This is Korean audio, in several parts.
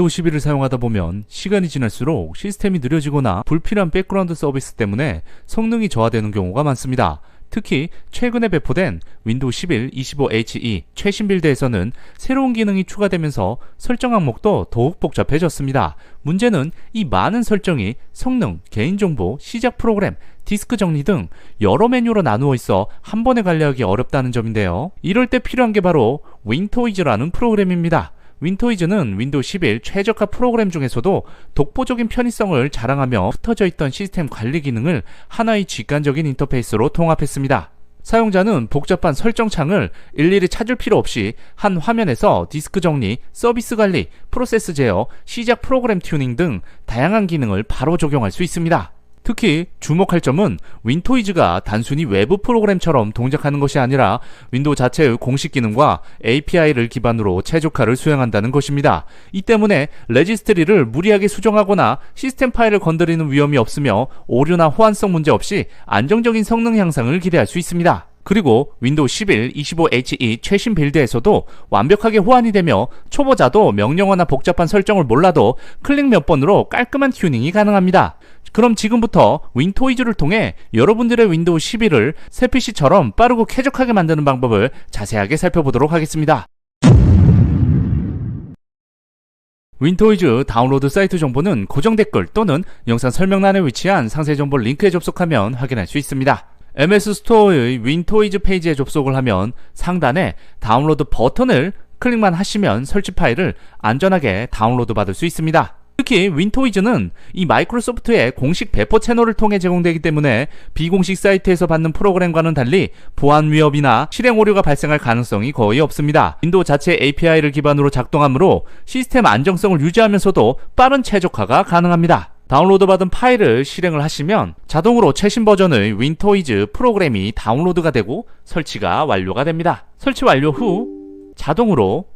윈도우 11을 사용하다 보면 시간이 지날수록 시스템이 느려지거나 불필요한 백그라운드 서비스 때문에 성능이 저하되는 경우가 많습니다. 특히 최근에 배포된 윈도우 11 25HE 최신 빌드에서는 새로운 기능이 추가되면서 설정 항목도 더욱 복잡해졌습니다. 문제는 이 많은 설정이 성능, 개인정보, 시작 프로그램, 디스크 정리 등 여러 메뉴로 나누어 있어 한 번에 관리하기 어렵다는 점인데요. 이럴 때 필요한 게 바로 윈토이즈라는 프로그램입니다. 윈토이즈는 윈도우 11 최적화 프로그램 중에서도 독보적인 편의성을 자랑하며 흩어져 있던 시스템 관리 기능을 하나의 직관적인 인터페이스로 통합했습니다. 사용자는 복잡한 설정창을 일일이 찾을 필요 없이 한 화면에서 디스크 정리, 서비스 관리, 프로세스 제어, 시작 프로그램 튜닝 등 다양한 기능을 바로 적용할 수 있습니다. 특히 주목할 점은 윈토이즈가 단순히 외부 프로그램처럼 동작하는 것이 아니라 윈도우 자체의 공식 기능과 API를 기반으로 최적화를 수행한다는 것입니다. 이 때문에 레지스트리를 무리하게 수정하거나 시스템 파일을 건드리는 위험이 없으며 오류나 호환성 문제 없이 안정적인 성능 향상을 기대할 수 있습니다. 그리고 윈도우 11 25HE 최신 빌드에서도 완벽하게 호환이 되며 초보자도 명령어나 복잡한 설정을 몰라도 클릭 몇 번으로 깔끔한 튜닝이 가능합니다. 그럼 지금부터 윈토이즈를 통해 여러분들의 윈도우 11을 새 PC처럼 빠르고 쾌적하게 만드는 방법을 자세하게 살펴보도록 하겠습니다. 윈토이즈 다운로드 사이트 정보는 고정 댓글 또는 영상 설명란에 위치한 상세 정보 링크에 접속하면 확인할 수 있습니다. MS 스토어의 윈토이즈 페이지에 접속을 하면 상단에 다운로드 버튼을 클릭만 하시면 설치 파일을 안전하게 다운로드 받을 수 있습니다. 특히 윈토이즈는 이 마이크로소프트의 공식 배포 채널을 통해 제공되기 때문에 비공식 사이트에서 받는 프로그램과는 달리 보안 위협이나 실행 오류가 발생할 가능성이 거의 없습니다. 윈도우 자체 API를 기반으로 작동하므로 시스템 안정성을 유지하면서도 빠른 최적화가 가능합니다. 다운로드 받은 파일을 실행을 하시면 자동으로 최신 버전의 윈토이즈 프로그램이 다운로드가 되고 설치가 완료가 됩니다. 설치 완료 후 자동으로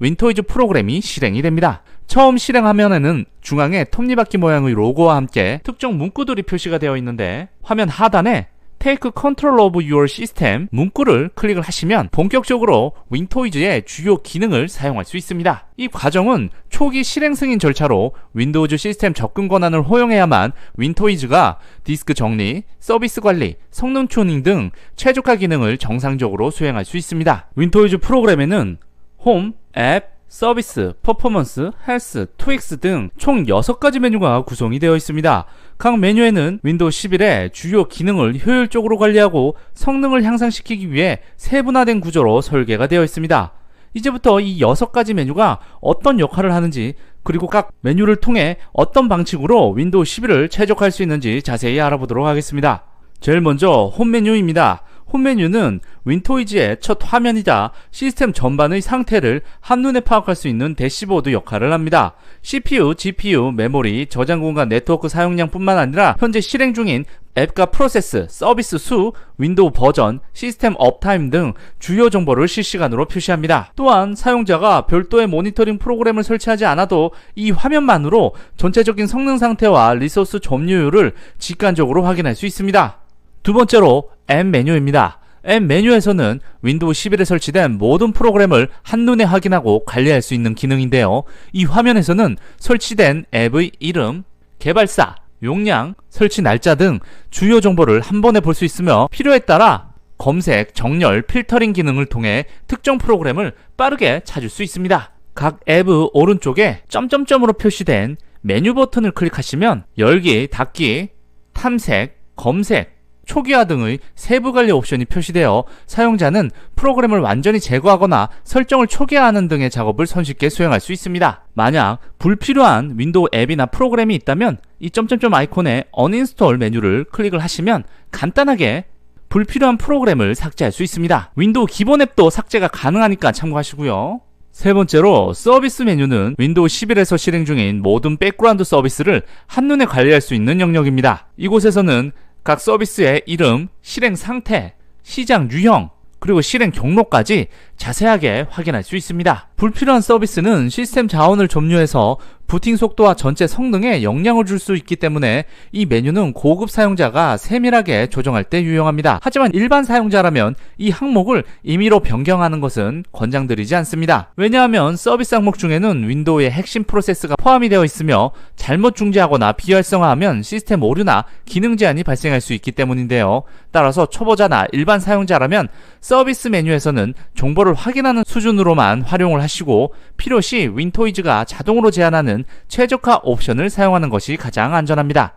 윈토이즈 프로그램이 실행이 됩니다. 처음 실행 화면에는 중앙에 톱니바퀴 모양의 로고와 함께 특정 문구들이 표시가 되어 있는데 화면 하단에 Take Control of Your System 문구를 클릭을 하시면 본격적으로 윈토이즈의 주요 기능을 사용할 수 있습니다. 이 과정은 초기 실행 승인 절차로 윈도우즈 시스템 접근 권한을 허용해야만 윈토이즈가 디스크 정리, 서비스 관리, 성능 튜닝 등 최적화 기능을 정상적으로 수행할 수 있습니다. 윈도우즈 프로그램에는 홈, 앱, 서비스, 퍼포먼스, 헬스, 트윅스 등 총 6가지 메뉴가 구성이 되어 있습니다. 각 메뉴에는 윈도우 11의 주요 기능을 효율적으로 관리하고 성능을 향상시키기 위해 세분화된 구조로 설계가 되어 있습니다. 이제부터 이 6가지 메뉴가 어떤 역할을 하는지 그리고 각 메뉴를 통해 어떤 방식으로 윈도우 11을 최적화할 수 있는지 자세히 알아보도록 하겠습니다. 제일 먼저 홈 메뉴입니다. 홈 메뉴는 윈토이즈의 첫 화면이자 시스템 전반의 상태를 한눈에 파악할 수 있는 대시보드 역할을 합니다. CPU, GPU, 메모리, 저장 공간, 네트워크 사용량 뿐만 아니라 현재 실행 중인 앱과 프로세스, 서비스 수, 윈도우 버전, 시스템 업타임 등 주요 정보를 실시간으로 표시합니다. 또한 사용자가 별도의 모니터링 프로그램을 설치하지 않아도 이 화면만으로 전체적인 성능 상태와 리소스 점유율을 직관적으로 확인할 수 있습니다. 두 번째로 M 메뉴입니다. M 메뉴에서는 윈도우 11에 설치된 모든 프로그램을 한눈에 확인하고 관리할 수 있는 기능인데요. 이 화면에서는 설치된 앱의 이름, 개발사, 용량, 설치 날짜 등 주요 정보를 한 번에 볼 수 있으며 필요에 따라 검색, 정렬, 필터링 기능을 통해 특정 프로그램을 빠르게 찾을 수 있습니다. 각 앱의 오른쪽에 점점점으로 표시된 메뉴 버튼을 클릭하시면 열기, 닫기, 탐색, 검색, 초기화 등의 세부 관리 옵션이 표시되어 사용자는 프로그램을 완전히 제거하거나 설정을 초기화하는 등의 작업을 손쉽게 수행할 수 있습니다. 만약 불필요한 윈도우 앱이나 프로그램이 있다면 이 점점점 아이콘의 uninstall 메뉴를 클릭을 하시면 간단하게 불필요한 프로그램을 삭제할 수 있습니다. 윈도우 기본 앱도 삭제가 가능하니까 참고하시고요. 세 번째로 서비스 메뉴는 윈도우 11에서 실행 중인 모든 백그라운드 서비스를 한눈에 관리할 수 있는 영역입니다. 이곳에서는 각 서비스의 이름, 실행 상태, 시장 유형, 그리고 실행 경로까지 자세하게 확인할 수 있습니다. 불필요한 서비스는 시스템 자원을 점유해서 부팅 속도와 전체 성능에 영향을 줄 수 있기 때문에 이 메뉴는 고급 사용자가 세밀하게 조정할 때 유용합니다. 하지만 일반 사용자라면 이 항목을 임의로 변경하는 것은 권장드리지 않습니다. 왜냐하면 서비스 항목 중에는 윈도우의 핵심 프로세스가 포함이 되어 있으며 잘못 중지하거나 비활성화하면 시스템 오류나 기능 제한이 발생할 수 있기 때문인데요. 따라서 초보자나 일반 사용자라면 서비스 메뉴에서는 정보를 확인하는 수준으로만 활용을 하시고 필요시 윈토이즈가 자동으로 제한하는 최적화 옵션을 사용하는 것이 가장 안전합니다.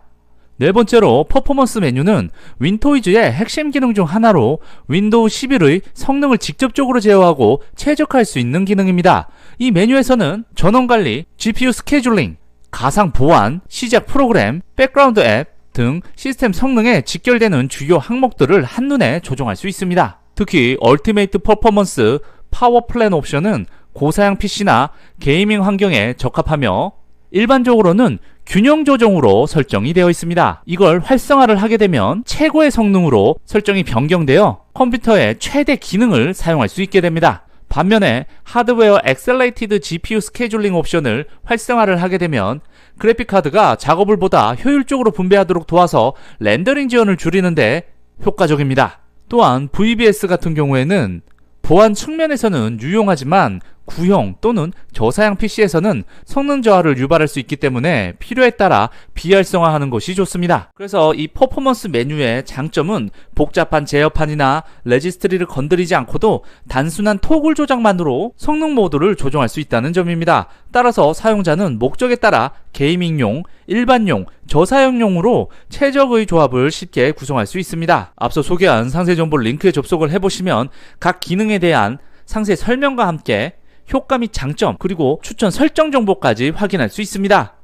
네 번째로 퍼포먼스 메뉴는 윈토이즈의 핵심 기능 중 하나로 윈도우 11의 성능을 직접적으로 제어하고 최적화할 수 있는 기능입니다. 이 메뉴에서는 전원 관리, GPU 스케줄링, 가상 보안, 시작 프로그램, 백그라운드 앱 등 시스템 성능에 직결되는 주요 항목들을 한눈에 조정할 수 있습니다. 특히 얼티메이트 퍼포먼스 파워 플랜 옵션은 고사양 PC나 게이밍 환경에 적합하며 일반적으로는 균형 조정으로 설정이 되어 있습니다. 이걸 활성화를 하게 되면 최고의 성능으로 설정이 변경되어 컴퓨터의 최대 기능을 사용할 수 있게 됩니다. 반면에 하드웨어 엑셀레이티드 GPU 스케줄링 옵션을 활성화를 하게 되면 그래픽카드가 작업을 보다 효율적으로 분배하도록 도와서 렌더링 지연을 줄이는데 효과적입니다. 또한 VBS 같은 경우에는 보안 측면에서는 유용하지만 구형 또는 저사양 PC에서는 성능 저하를 유발할 수 있기 때문에 필요에 따라 비활성화하는 것이 좋습니다. 그래서 이 퍼포먼스 메뉴의 장점은 복잡한 제어판이나 레지스트리를 건드리지 않고도 단순한 토글 조작만으로 성능 모드를 조정할 수 있다는 점입니다. 따라서 사용자는 목적에 따라 게이밍용, 일반용, 저사용용으로 최적의 조합을 쉽게 구성할 수 있습니다. 앞서 소개한 상세 정보 링크에 접속을 해보시면 각 기능에 대한 상세 설명과 함께 효과 및 장점, 그리고 추천 설정 정보까지 확인할 수 있습니다.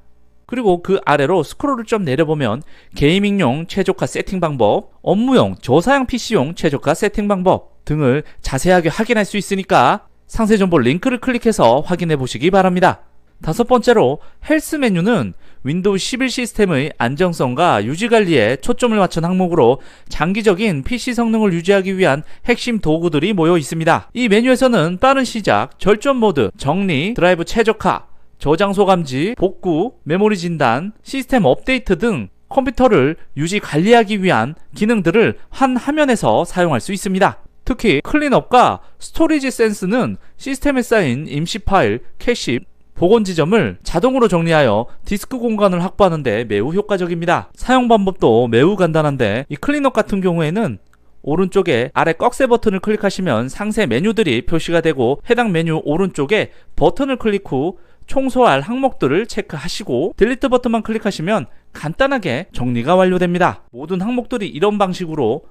그리고 그 아래로 스크롤을 좀 내려보면 게이밍용 최적화 세팅 방법, 업무용, 저사양 PC용 최적화 세팅 방법 등을 자세하게 확인할 수 있으니까 상세 정보 링크를 클릭해서 확인해 보시기 바랍니다. 다섯 번째로 헬스 메뉴는 윈도우 11 시스템의 안정성과 유지 관리에 초점을 맞춘 항목으로 장기적인 PC 성능을 유지하기 위한 핵심 도구들이 모여 있습니다. 이 메뉴에서는 빠른 시작, 절전 모드, 정리, 드라이브 최적화, 저장 소 감지, 복구, 메모리 진단, 시스템 업데이트 등 컴퓨터를 유지 관리하기 위한 기능들을 한 화면에서 사용할 수 있습니다. 특히 클린업과 스토리지 센스는 시스템에 쌓인 임시 파일, 캐시, 복원 지점을 자동으로 정리하여 디스크 공간을 확보하는데 매우 효과적입니다. 사용 방법도 매우 간단한데 이 클린업 같은 경우에는 오른쪽에 아래 꺽쇠 버튼을 클릭하시면 상세 메뉴들이 표시가 되고 해당 메뉴 오른쪽에 버튼을 클릭 후 청소할 항목들을 체크하시고 딜리트 버튼만 클릭하시면 간단하게 정리가 완료됩니다. 모든 항목들이 이런 방식으로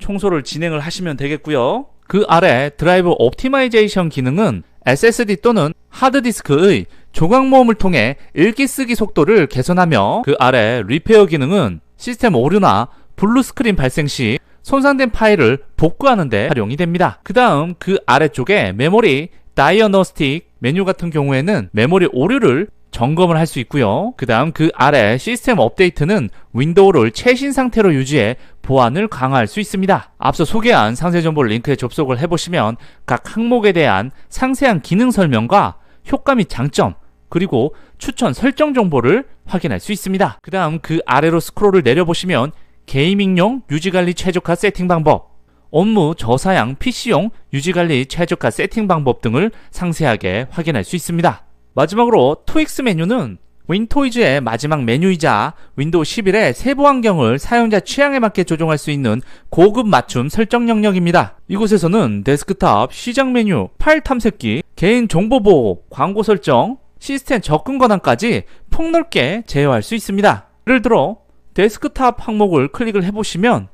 청소를 진행을 하시면 되겠고요. 그 아래 드라이브 옵티마이제이션 기능은 SSD 또는 하드디스크의 조각 모음을 통해 읽기 쓰기 속도를 개선하며 그 아래 리페어 기능은 시스템 오류나 블루 스크린 발생 시 손상된 파일을 복구하는 데 활용이 됩니다. 그 다음 그 아래쪽에 메모리 다이어노스틱 메뉴 같은 경우에는 메모리 오류를 점검을 할 수 있고요. 그 다음 그 아래 시스템 업데이트는 윈도우를 최신 상태로 유지해 보안을 강화할 수 있습니다. 앞서 소개한 상세 정보 링크에 접속을 해보시면 각 항목에 대한 상세한 기능 설명과 효과 및 장점, 그리고 추천 설정 정보를 확인할 수 있습니다. 그 다음 그 아래로 스크롤을 내려보시면 게이밍용 유지관리 최적화 세팅 방법, 업무 저사양 PC용 유지관리 최적화 세팅 방법 등을 상세하게 확인할 수 있습니다. 마지막으로 토익스 메뉴는 윈토이즈의 마지막 메뉴이자 윈도우 11의 세부 환경을 사용자 취향에 맞게 조정할 수 있는 고급 맞춤 설정 영역입니다. 이곳에서는 데스크탑, 시작 메뉴, 파일 탐색기, 개인 정보 보호, 광고 설정, 시스템 접근 권한까지 폭넓게 제어할 수 있습니다. 예를 들어 데스크탑 항목을 클릭을 해보시면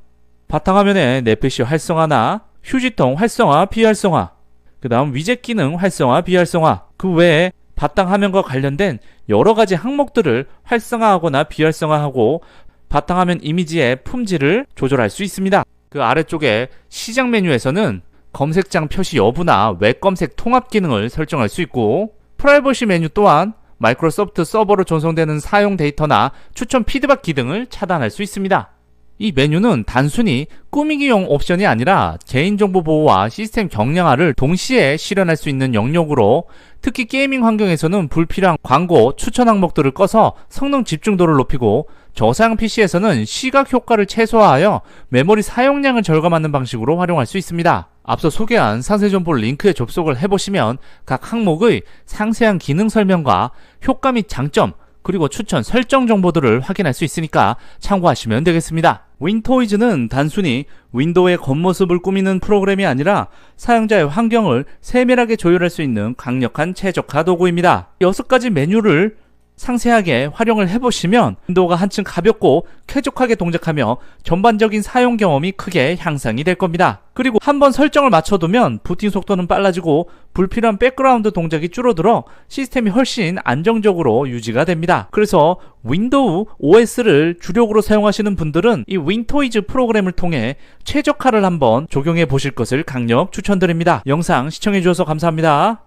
바탕화면에 내 PC 활성화나 휴지통 활성화, 비활성화, 그 다음 위젯 기능 활성화, 비활성화, 그 외에 바탕 화면과 관련된 여러 가지 항목들을 활성화하거나 비활성화하고 바탕 화면 이미지의 품질을 조절할 수 있습니다. 그 아래쪽에 시작 메뉴에서는 검색장 표시 여부나 웹 검색 통합 기능을 설정할 수 있고 프라이버시 메뉴 또한 마이크로소프트 서버로 전송되는 사용 데이터나 추천 피드백 기능을 차단할 수 있습니다. 이 메뉴는 단순히 꾸미기용 옵션이 아니라 개인정보 보호와 시스템 경량화를 동시에 실현할 수 있는 영역으로 특히 게이밍 환경에서는 불필요한 광고, 추천 항목들을 꺼서 성능 집중도를 높이고 저사양 PC에서는 시각 효과를 최소화하여 메모리 사용량을 절감하는 방식으로 활용할 수 있습니다. 앞서 소개한 상세 정보 링크에 접속을 해보시면 각 항목의 상세한 기능 설명과 효과 및 장점, 그리고 추천 설정 정보들을 확인할 수 있으니까 참고하시면 되겠습니다. 윈토이즈는 단순히 윈도우의 겉모습을 꾸미는 프로그램이 아니라 사용자의 환경을 세밀하게 조율할 수 있는 강력한 최적화 도구입니다. 6가지 메뉴를 상세하게 활용을 해보시면 윈도우가 한층 가볍고 쾌적하게 동작하며 전반적인 사용 경험이 크게 향상이 될 겁니다. 그리고 한번 설정을 맞춰두면 부팅 속도는 빨라지고 불필요한 백그라운드 동작이 줄어들어 시스템이 훨씬 안정적으로 유지가 됩니다. 그래서 윈도우 OS를 주력으로 사용하시는 분들은 이 윈토이즈 프로그램을 통해 최적화를 한번 적용해 보실 것을 강력 추천드립니다. 영상 시청해 주셔서 감사합니다.